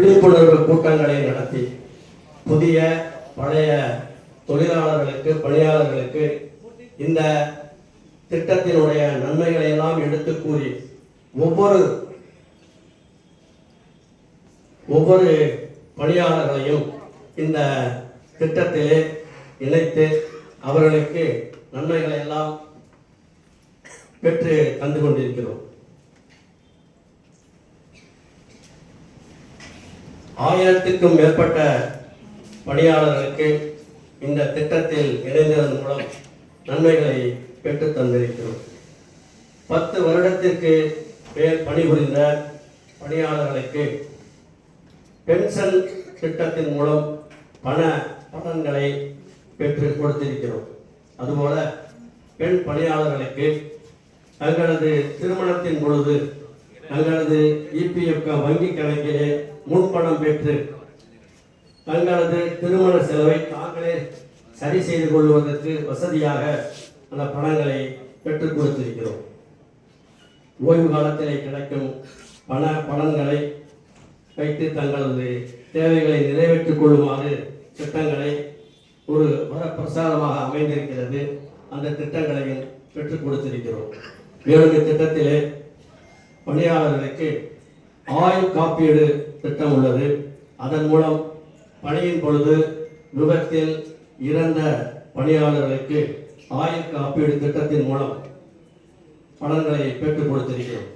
விழிப்புணர்வு கூட்டங்களை நடத்தி புதிய பழைய தொழிலாளர்களுக்கு பணியாளர்களுக்கு இந்த திட்டத்தினுடைய நன்மைகளை எல்லாம் எடுத்து கூறி ஒவ்வொரு ஒவ்வொரு பணியாளர்களையும் இந்த திட்டத்திலே இணைத்து அவர்களுக்கு நன்மைகளை எல்லாம் பெற்று தந்து கொண்டிருக்கிறோம். ஆயிரத்துக்கும் மேற்பட்ட பணியாளர்களுக்கு இந்த திட்டத்தில் இணைந்ததன் மூலம் நன்மைகளை பெற்று தந்திருக்கிறோம். பத்து வருடத்திற்கு மேல் பணிபுரிந்த பணியாளர்களுக்கு பென்ஷன் திட்டத்தின் மூலம் பண பலன்களை பெற்று கொடுத்திருக்கிறோம். அதுபோல பெண் பணியாளர்களுக்கு தங்களது திருமணத்தின் பொழுது தங்களது இபிஎஃப் வங்கி கணக்கிலே முன்பணம் பெற்று தங்களது திருமண செலவை தாங்களே சரி செய்து கொள்வதற்கு வசதியாக அந்த பணங்களை பெற்றுக் கொடுத்திருக்கிறோம். ஓய்வு காலத்திலே கிடைக்கும் பண பலன்களை வைத்து தங்களது தேவைகளை நிறைவேற்றிக் கொள்ளுமாறு திட்டங்களை ஒரு வரப்பிரசாதமாக அமைந்திருக்கிறது. அந்த திட்டங்களையும் பெற்றுக் கொடுத்திருக்கிறோம். மேலும் இத்திட்டத்திலே பணியாளர்களுக்கு ஆயுள் காப்பீடு திட்டம் உள்ளது. அதன் மூலம் பணியின் பொழுது விபத்தில் இறந்த பணியாளர்களுக்கு ஆயுள் காப்பீடு திட்டத்தின் மூலம் பலன்களை பெற்றுக் கொடுத்திருக்கிறோம்.